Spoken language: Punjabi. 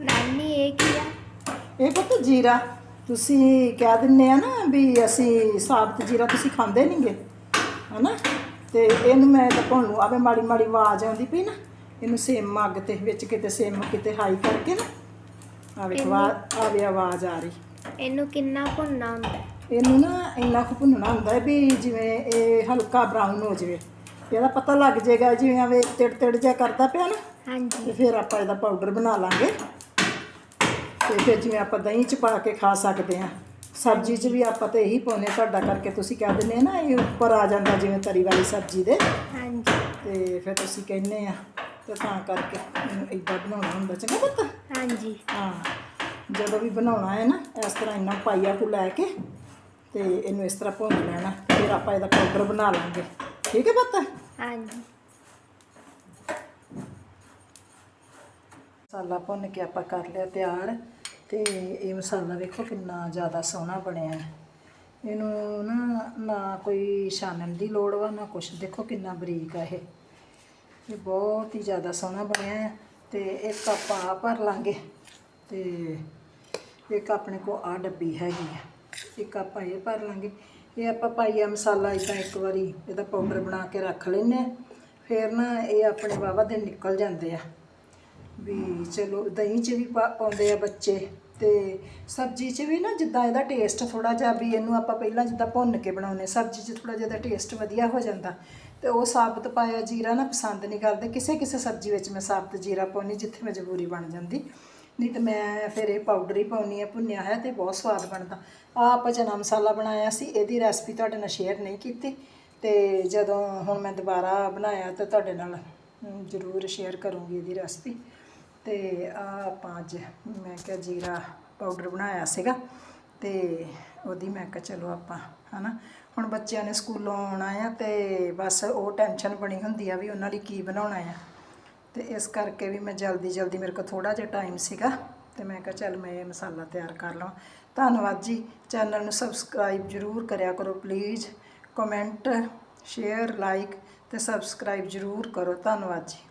ਨਾਨੀ ਇਹ ਕੀ ਆ? ਇਹ ਪੁੱਤ ਜੀਰਾ। ਤੁਸੀਂ ਕਹਿ ਦਿੰਨੇ ਆ ਨਾ ਵੀ ਅਸੀਂ ਸਾਬਤ ਜੀਰਾ ਤੁਸੀਂ ਖਾਂਦੇ ਨਹੀਂਗੇ ਹਨਾ? ਤੇ ਇਹਨੂੰ ਮੈਂ ਤਾਂ ਭੁੰਨ ਲੂ ਆਵੇ ਮਾੜੀ ਮਾੜੀ ਆਵਾਜ਼ ਆਉਂਦੀ ਪਈ ਨਾ ਇਹਨੂੰ ਸੇਮ ਅੱਗ ਤੇ ਵਿੱਚ ਕਿਤੇ ਸੇਮ ਕਿਤੇ ਹਾਈ ਕਰਕੇ ਨਾ ਆਵੇ ਆਵਾਜ਼ ਆਵੇ ਆਵਾਜ਼ ਆ ਰਹੀ। ਇਹਨੂੰ ਕਿੰਨਾ ਭੁੰਨਣਾ ਹੁੰਦਾ? ਇਹਨੂੰ ਨਾ ਇੰਨਾ ਕੁ ਭੁੰਨਣਾ ਹੁੰਦਾ ਵੀ ਜਿਵੇਂ ਇਹ ਹਲਕਾ ਬਰਾਊਨ ਹੋ ਜਾਵੇ। ਇਹਦਾ ਪਤਾ ਲੱਗ ਜਾਏਗਾ ਜਿਵੇਂ ਆਵੇ ਤਿੜ ਤਿੜ ਜਿਹਾ ਕਰਦਾ ਪਿਆ ਨਾ ਹਾਂਜੀ। ਤੇ ਫਿਰ ਆਪਾਂ ਇਹਦਾ ਪਾਊਡਰ ਬਣਾ ਲਾਂਗੇ। ਤੇ ਫਿਰ ਜਿਵੇਂ ਆਪਾਂ ਦਹੀਂ ਚ ਪਾ ਕੇ ਖਾ ਸਕਦੇ ਆ ਸਬਜ਼ੀ 'ਚ ਵੀ ਆਪਾਂ ਤਾਂ ਇਹੀ ਪਾਉਂਦੇ ਤੁਹਾਡਾ ਕਰਕੇ ਤੁਸੀਂ ਕਹਿ ਦਿੰਦੇ ਆ ਨਾ ਇਹ ਉੱਪਰ ਆ ਜਾਂਦਾ ਜਿਵੇਂ ਤਰੀ ਵਾਲੀ ਸਬਜ਼ੀ ਦੇ। ਹਾਂਜੀ। ਤੇ ਫਿਰ ਤੁਸੀਂ ਕਹਿੰਦੇ ਆ ਤੇ ਤਾਂ ਕਰਕੇ ਇਹਨੂੰ ਇਦਾਂ ਬਣਾਉਣਾ ਹੁੰਦਾ ਚੰਗਾ ਪੁੱਤ? ਹਾਂਜੀ। ਹਾਂ ਜਦੋਂ ਵੀ ਬਣਾਉਣਾ ਹੈ ਨਾ ਇਸ ਤਰ੍ਹਾਂ ਇੰਨਾ ਪਾਈਆ ਕੁ ਲੈ ਕੇ ਤੇ ਇਹਨੂੰ ਇਸ ਤਰ੍ਹਾਂ ਭੁੰਨ ਲੈਣਾ ਫਿਰ ਆਪਾਂ ਇਹਦਾ ਪਾਊਡਰ ਬਣਾ ਲਾਂਗੇ। ਠੀਕ ਹੈ ਪੁੱਤ? ਹਾਂਜੀ। ਮਸਾਲਾ ਭੁੰਨ ਕੇ ਆਪਾਂ ਕਰ ਲਿਆ ਤਿਆਰ। ਤੇ ਇਹ ਮਸਾਲਾ ਵੇਖੋ ਕਿੰਨਾ ਜ਼ਿਆਦਾ ਸੋਹਣਾ ਬਣਿਆ ਹੈ। ਇਹਨੂੰ ਨਾ ਨਾ ਕੋਈ ਛਾਨਣ ਦੀ ਲੋੜ ਵਾ, ਨਾ ਕੁਛ। ਦੇਖੋ ਕਿੰਨਾ ਬਰੀਕ ਆ ਇਹ। ਇਹ ਬਹੁਤ ਹੀ ਜ਼ਿਆਦਾ ਸੋਹਣਾ ਬਣਿਆ ਹੈ ਤੇ ਇੱਕ ਆਪਾਂ ਆਹ ਭਰ ਲਾਂਗੇ। ਤੇ ਇੱਕ ਆਪਣੇ ਕੋ ਆ ਡੱਬੀ ਹੈਗੀ ਆ। ਇੱਕ ਆਪਾਂ ਇਹ ਭਰ ਲਾਂਗੇ। ਇਹ ਆਪਾਂ ਪਾਈਆ ਮਸਾਲਾ ਇਦਾਂ ਇੱਕ ਵਾਰੀ, ਇਹਦਾ ਪਾਊਡਰ ਬਣਾ ਕੇ ਰੱਖ ਲੈਨੇ ਆ ਫਿਰ ਨਾ ਇਹ ਆਪਣੇ ਵਾਵਾ ਦਿਨ ਨਿਕਲ ਜਾਂਦੇ ਆ। ਵੀ ਚਲੋ ਦਹੀਂ 'ਚ ਵੀ ਪਾ- ਪਾਉਂਦੇ ਆ ਬੱਚੇ ਤੇ ਸਬਜ਼ੀ 'ਚ ਵੀ ਨਾ ਜਿੱਦਾਂ ਇਹਦਾ ਟੇਸਟ ਥੋੜਾ ਜਿਹਾ ਵੀ ਇਹਨੂੰ ਆਪਾਂ ਪਹਿਲਾਂ ਜਿੱਦਾਂ ਭੁੰਨ ਕੇ ਬਣਾਉਨੇ ਸਬਜ਼ੀ 'ਚ ਥੋੜਾ ਜਿਹਾ ਟੇਸਟ ਵਧੀਆ ਹੋ ਜਾਂਦਾ। ਤੇ ਉਹ ਸਾਬਤ ਪਾਇਆ ਜੀਰਾ ਨਾ ਪਸੰਦ ਨਹੀਂ ਕਰਦੇ ਕਿਸੇ ਕਿਸੇ ਸਬਜ਼ੀ ਵਿੱਚ ਮੈਂ ਸਾਬਤ ਜੀਰਾ ਪਾਉਣੀ ਜਿੱਥੇ ਮਜਬੂਰੀ ਬਣ ਜਾਂਦੀ। ਨਹੀਂ ਤੇ ਮੈਂ ਫਿਰ ਇਹ ਪਾਊਡਰ ਹੀ ਪਾਉਣੀ ਆ ਭੁੰਨਿਆ ਹੈ ਤੇ ਬਹੁਤ ਸਵਾਦ ਬਣਦਾ। ਆ ਆਪਾਂ ਚਨਾ ਮਸਾਲਾ ਬਣਾਇਆ ਸੀ ਇਹਦੀ ਰੈਸਪੀ ਤੁਹਾਡੇ ਨਾਲ ਸ਼ੇਅਰ ਨਹੀਂ ਕੀਤੀ। ਤੇ ਜਦੋਂ ਹੁਣ ਮੈਂ ਦੁਬਾਰਾ ਬਣਾਇਆ ਤਾਂ ਤੁਹਾਡੇ ਨਾਲ ਹਮ, ਜ਼ਰੂਰ ਸ਼ੇਅਰ ਕਰੂੰਗੀ ਇਹਦੀ ਰੈਸਪੀ ਤੇ ਆ ਆਪਾਂ ਅੱਜ ਮੈਂ ਕਿਹਾ ਜੀਰਾ ਪਾਊਡਰ ਬਣਾਇਆ ਸੀਗਾ ਤੇ ਉਹਦੀ ਮੈਂ ਕਿਹਾ ਚਲੋ ਆਪਾਂ, ਹਨਾ। ਹੁਣ ਬੱਚਿਆਂ ਨੇ ਸਕੂਲੋਂ ਆਉਣਾ ਆ ਤੇ ਬਸ ਉਹ ਟੈਨਸ਼ਨ ਬਣੀ ਹੁੰਦੀ ਆ ਵੀ ਉਹਨਾਂ ਲਈ ਕੀ ਬਣਾਉਣਾ ਆ। ਤੇ ਇਸ ਕਰਕੇ ਵੀ ਮੈਂ ਜਲਦੀ ਜਲਦੀ ਮੇਰੇ ਕੋਲ ਥੋੜਾ ਜਿਹਾ ਟਾਈਮ ਸੀਗਾ ਤੇ ਮੈਂ ਕਿਹਾ ਚੱਲ ਮੈਂ ਇਹ ਮਸਾਲਾ ਤਿਆਰ ਕਰ ਲਵਾਂ। ਧੰਨਵਾਦ ਜੀ। ਚੈਨਲ ਨੂੰ ਸਬਸਕ੍ਰਾਈਬ ਜ਼ਰੂਰ ਕਰਿਆ ਕਰੋ ਪਲੀਜ਼ ਕਮੈਂਟ ਸ਼ੇਅਰ ਲਾਈਕ ਤੇ ਸਬਸਕ੍ਰਾਈਬ ਜ਼ਰੂਰ ਕਰੋ। ਧੰਨਵਾਦ ਜੀ।